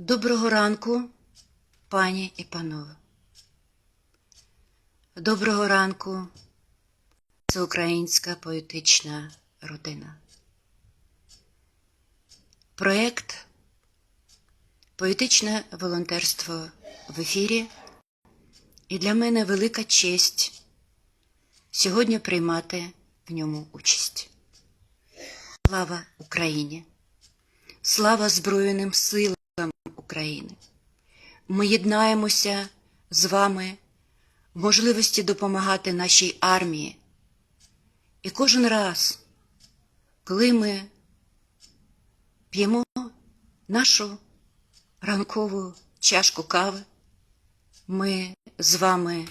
Доброго ранку, пані і панове. Доброго ранку, це українська поетична родина. Проєкт Поетичне волонтерство в ефірі. І для мене велика честь сьогодні приймати в ньому участь. Слава Україні! Слава Збройним силам України! Ми єднаємося з вами в можливості допомагати нашій армії. І кожен раз, коли ми п'ємо нашу ранкову чашку кави, ми з вами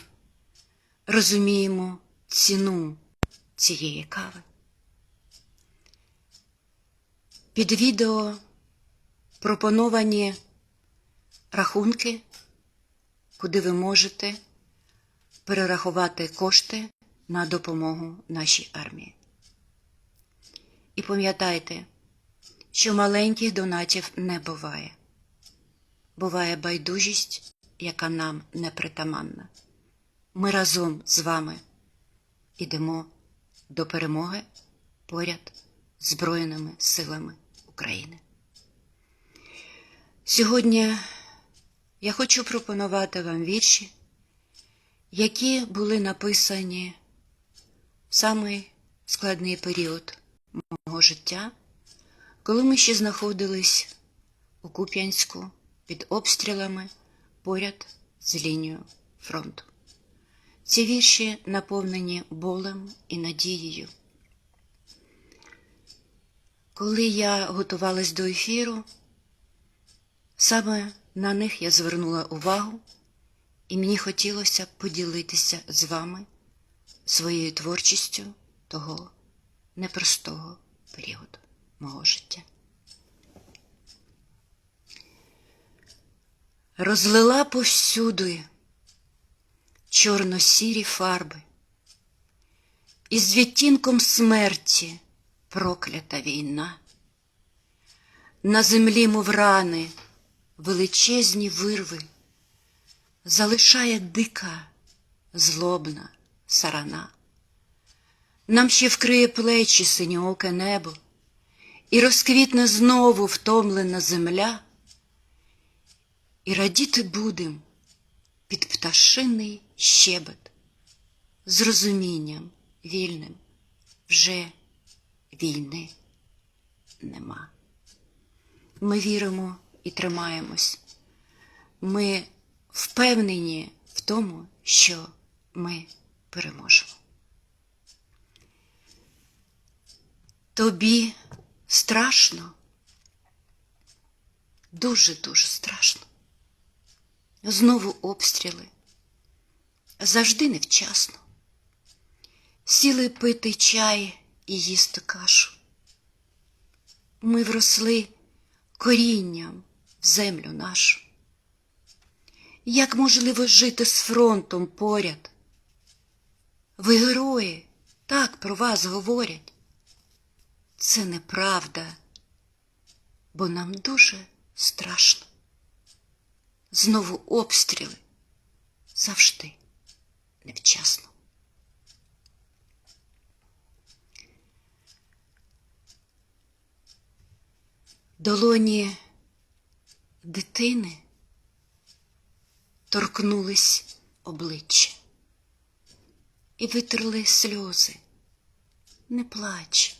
розуміємо ціну цієї кави. Під відео пропоновані рахунки, куди ви можете перерахувати кошти на допомогу нашій армії. І пам'ятайте, що маленьких донатів не буває. Буває байдужість, яка нам не притаманна. Ми разом з вами йдемо до перемоги поряд Збройними силами України. Сьогодні я хочу пропонувати вам вірші, які були написані в самий складний період мого життя, коли ми ще знаходились у Куп'янську під обстрілами поряд з лінією фронту. Ці вірші наповнені болем і надією. Коли я готувалась до ефіру, саме на них я звернула увагу, і мені хотілося поділитися з вами своєю творчістю того непростого періоду мого життя. Розлила повсюди чорно-сірі фарби, і з відтінком смерті проклята війна. На землі, мов рани, величезні вирви, залишає дика, злобна сарана. Нам ще вкриє плечі синьооке небо, і розквітне знову втомлена земля, і радіти будем під пташиний щебет, з розумінням вільним вже війни нема. Ми віримо і тримаємось. Ми впевнені в тому, що ми переможемо. Тобі страшно, дуже-дуже страшно. Знову обстріли, завжди невчасно. Сіли пити чай і їсти кашу. Ми вросли корінням землю нашу. Як можливо жити з фронтом поряд? Ви герої, так про вас говорять. Це неправда, бо нам дуже страшно. Знову обстріли завжди невчасно. Долоні дитини торкнулись обличчя і витерли сльози. Не плач,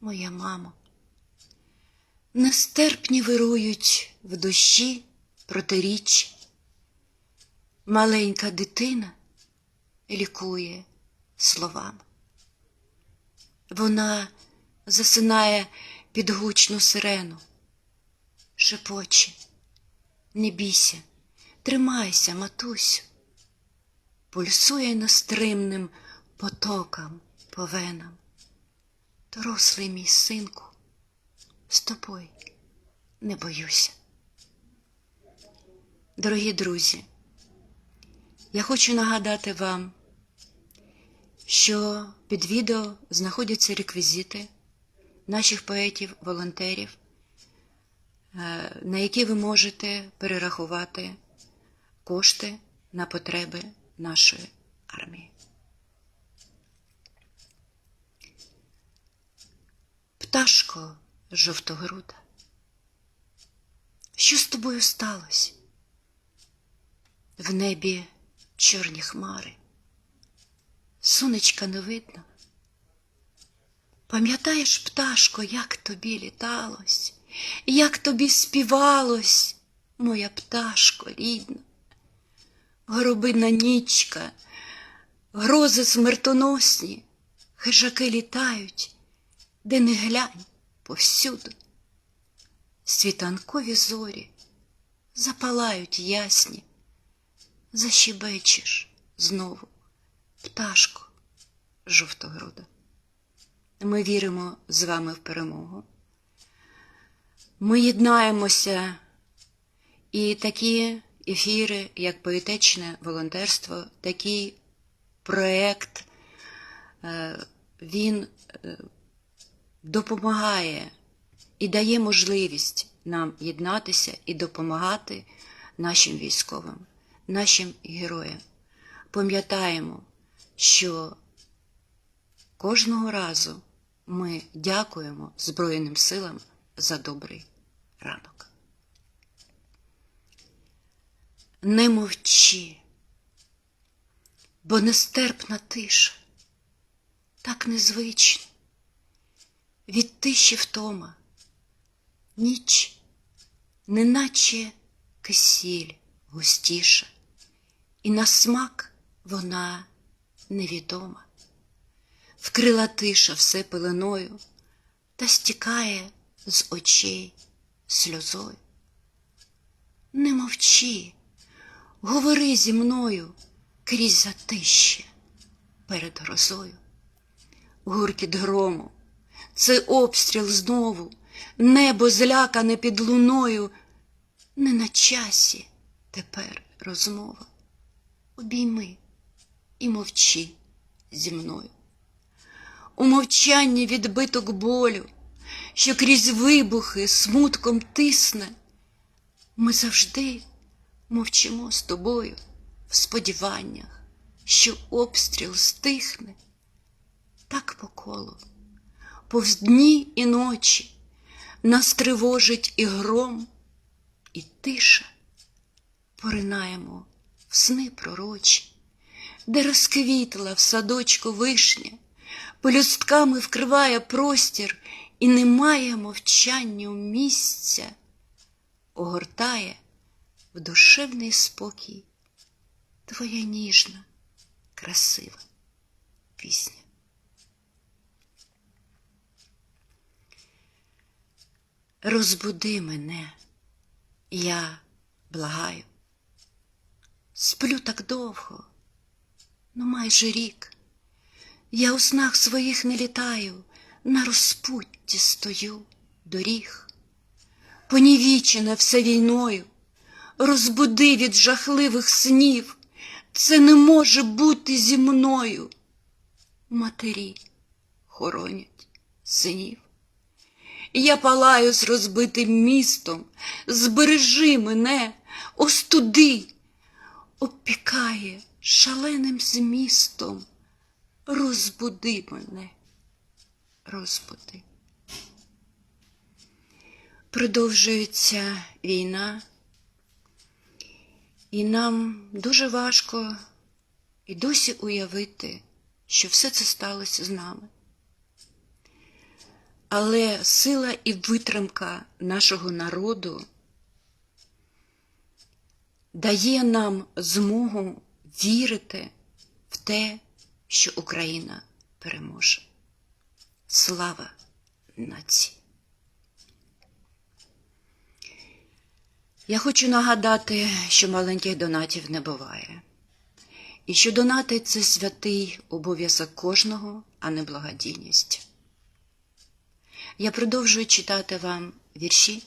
моя мамо. Нестерпні вирують в душі протиріч. Маленька дитина лікує словами. Вона засинає під гучну сирену, шепоче, не бійся, тримайся, матусю, пульсує настримним потоком по венам. Дорослий мій синку, з тобою не боюся. Дорогі друзі, я хочу нагадати вам, що під відео знаходяться реквізити наших поетів-волонтерів е, на які ви можете перерахувати кошти на потреби нашої армії. Пташко жовтогруда, що з тобою сталося? В небі чорні хмари, сонечка не видно. Пам'ятаєш, пташко, як тобі літалось, як тобі співалось, моя пташко рідна, горобина нічка, грози смертоносні, хижаки літають, де не глянь повсюду. Світанкові зорі запалають ясні, защебечеш знову, пташко жовтогруда. Ми віримо з вами в перемогу. Ми єднаємося і такі ефіри, як поетичне волонтерство, такий проєкт, е, він е, допомагає і дає можливість нам єднатися і допомагати нашим військовим, нашим героям. Пам'ятаємо, що кожного разу ми дякуємо Збройним силам за добрий ранок. Не мовчи, бо нестерпна тиша, так незвично, від тиші втома, ніч, неначе кисіль густіша, і на смак вона невідома вкрила тиша все пеленою та стікає з очей сльозою. Не мовчи, говори зі мною крізь затище перед грозою. Гуркіт грому, це обстріл знову, небо злякане під луною, не на часі тепер розмова. Обійми і мовчи зі мною у мовчанні відбиток болю, що крізь вибухи смутком тисне, ми завжди мовчимо з тобою в сподіваннях, що обстріл стихне, так по колу, повз дні і ночі нас тривожить і гром, і тиша. Поринаємо в сни пророчі, де розквітла в садочку вишня пелюстками вкриває простір і немає мовчанню місця, огортає в душевний спокій твоя ніжна, красива пісня. Розбуди мене, я благаю, сплю так довго, ну майже рік. Я у снах своїх не літаю, на розпутті стою доріг. Понівічене все війною, розбуди від жахливих снів, це не може бути зі мною. Матері хоронять синів. Я палаю з розбитим містом, збережи мене, остуди, опікає шаленим змістом. Розбуди мене, розбуди. Продовжується війна, і нам дуже важко і досі уявити, що все це сталося з нами. Але сила і витримка нашого народу дає нам змогу вірити в те, що Україна переможе. Слава нації! Я хочу нагадати, що маленьких донатів не буває. І що донати це святий обов'язок кожного, а не благодійність. Я продовжую читати вам вірші,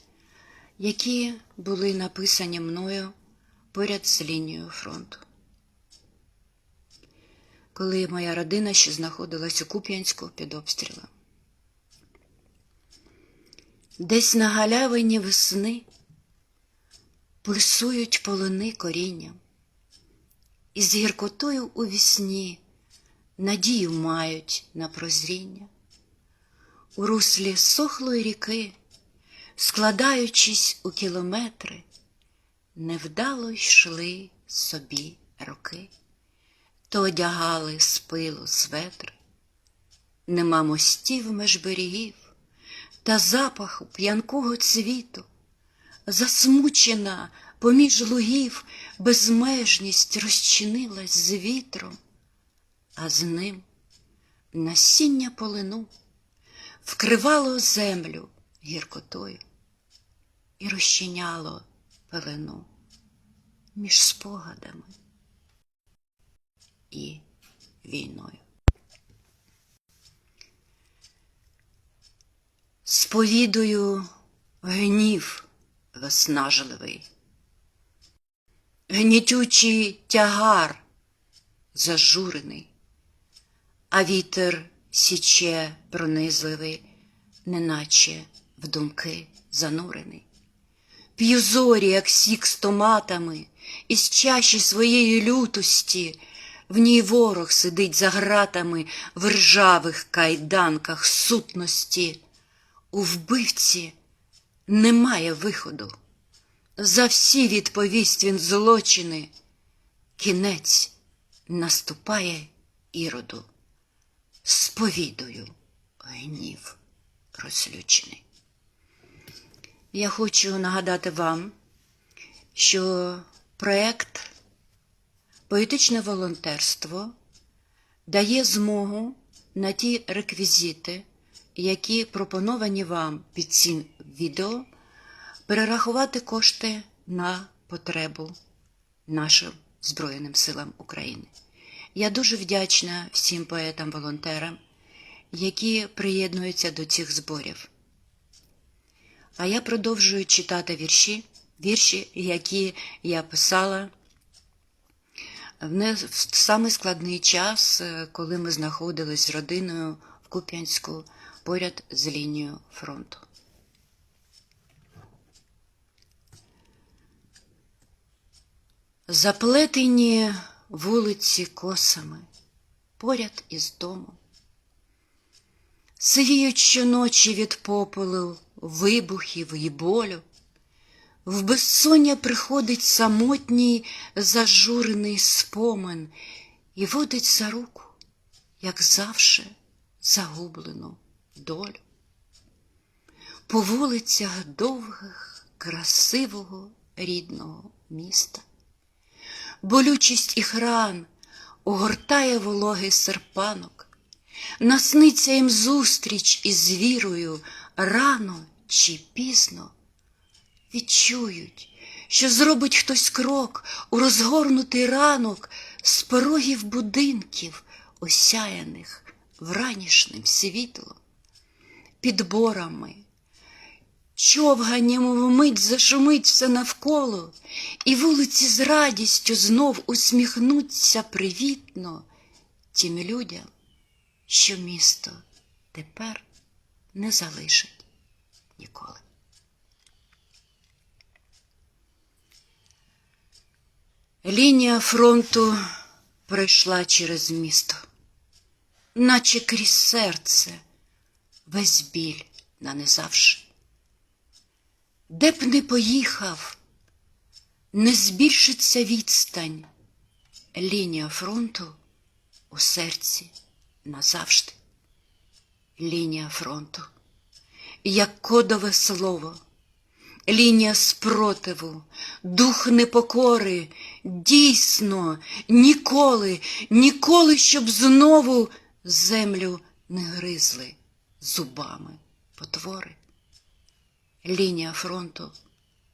які були написані мною поряд з лінією фронту коли моя родина ще знаходилась у Куп'янську під обстрілом. Десь на галявині весни пульсують полони корінням, і з гіркотою у вісні надію мають на прозріння. У руслі сохлої ріки, складаючись у кілометри, невдало йшли собі роки, то одягали з пилу светри, нема мостів меж берегів та запаху п'янкого цвіту, засмучена поміж лугів безмежність розчинилась з вітром, а з ним насіння полину вкривало землю гіркотою і розчиняло пелену між спогадами і війною. Сповідую гнів виснажливий, гнітючий тягар зажурений, а вітер січе пронизливий, неначе в думки занурений. П'ю зорі, як сік з томатами, із чаші своєї лютості, в ній ворог сидить за гратами в ржавих кайданках сутності. У вбивці немає виходу. За всі відповість він злочини. Кінець наступає іроду. Сповідую гнів розлючений. Я хочу нагадати вам, що проєкт Поетичне волонтерство дає змогу на ті реквізити, які пропоновані вам під цим відео, перерахувати кошти на потребу нашим Збройним силам України. Я дуже вдячна всім поетам-волонтерам, які приєднуються до цих зборів. А я продовжую читати вірші, вірші, які я писала в самий складний час, коли ми знаходились з родиною в Куп'янську поряд з лінією фронту. Заплетені вулиці косами поряд із домом. Сивіють щоночі від попелу, вибухів і болю. В безсоння приходить самотній зажурений спомин і водить за руку, як завше, загублену долю. По вулицях довгих, красивого рідного міста. Болючість їх ран огортає вологий серпанок, насниться їм зустріч із вірою рано чи пізно відчують, що зробить хтось крок у розгорнутий ранок з порогів будинків, осяяних вранішнім світлом, підборами, човганням вмить зашумить все навколо, і вулиці з радістю знов усміхнуться привітно тим людям, що місто тепер не залишить ніколи. Лінія фронту пройшла через місто, наче крізь серце весь біль нанизавши. Де б не поїхав, не збільшиться відстань, лінія фронту у серці назавжди. Лінія фронту, як кодове слово лінія спротиву, дух непокори, дійсно, ніколи, ніколи, щоб знову землю не гризли зубами потвори. Лінія фронту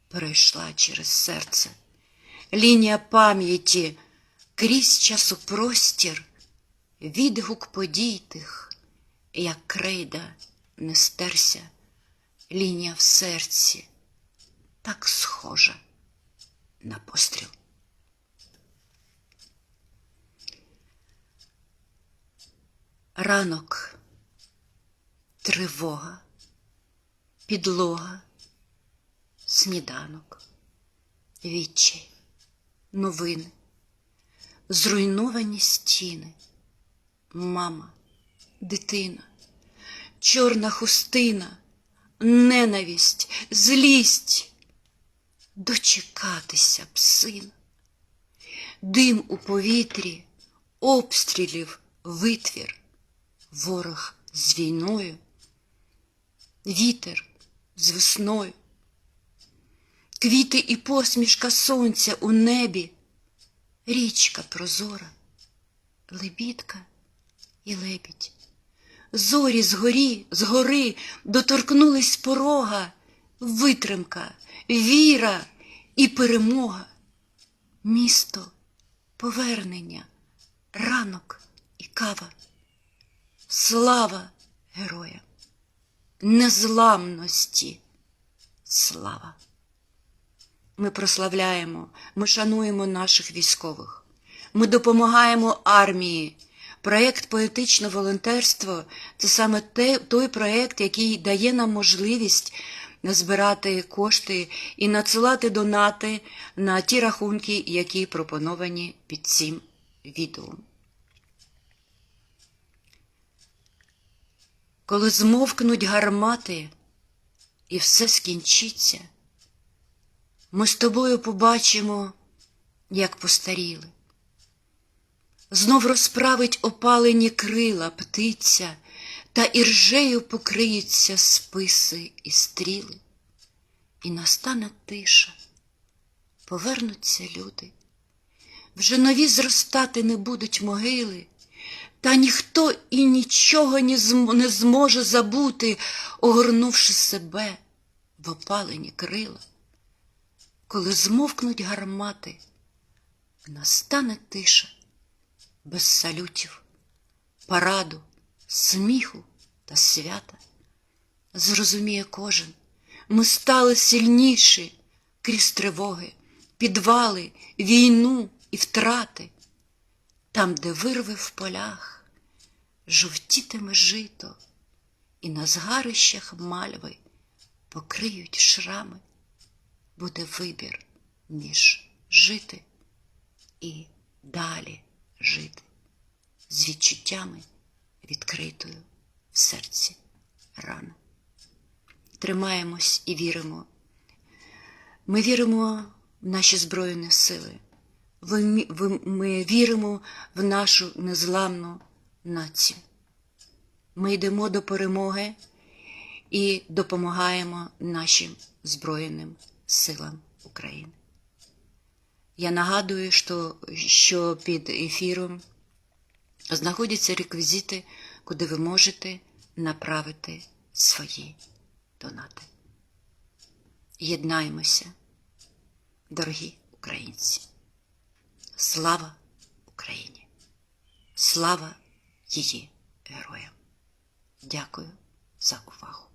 перейшла через серце, лінія пам'яті крізь часопростір, відгук подій тих, як крейда не стерся, лінія в серці так схожа на постріл. Ранок, тривога, підлога, сніданок, відчай, новини, зруйновані стіни, мама, дитина, чорна хустина, ненависть, злість, дочекатися б сина, дим у повітрі, обстрілів витвір, ворог з війною, вітер з весною, квіти і посмішка сонця у небі, річка прозора, лебідка і лебідь. Зорі згорі, згори доторкнулись порога, витримка, віра і перемога, місто, повернення, ранок і кава, слава героям, незламності, слава. Ми прославляємо, ми шануємо наших військових, ми допомагаємо армії. Проєкт поетичне волонтерство це саме те, той проєкт, який дає нам можливість збирати кошти і надсилати донати на ті рахунки, які пропоновані під цим відео. Коли змовкнуть гармати і все скінчиться, ми з тобою побачимо, як постаріли. Знов розправить опалені крила птиця, та іржею покриються списи і стріли, і настане тиша, повернуться люди, вже нові зростати не будуть могили, та ніхто і нічого не зможе забути, огорнувши себе в опалені крила. Коли змовкнуть гармати, настане тиша без салютів, параду, сміху та свята. Зрозуміє кожен, ми стали сильніші крізь тривоги, підвали, війну і втрати. Там, де вирви в полях, жовтітиме жито, і на згарищах мальви покриють шрами, буде вибір між жити і далі жити з відчуттями відкритою в серці рани. Тримаємось і віримо. Ми віримо в наші Збройні сили. Ми віримо в нашу незламну націю. Ми йдемо до перемоги і допомагаємо нашим Збройним силам України. Я нагадую, що, що під ефіром знаходяться реквізити, куди ви можете направити свої донати. Єднаймося, дорогі українці! Слава Україні! Слава її героям! Дякую за увагу!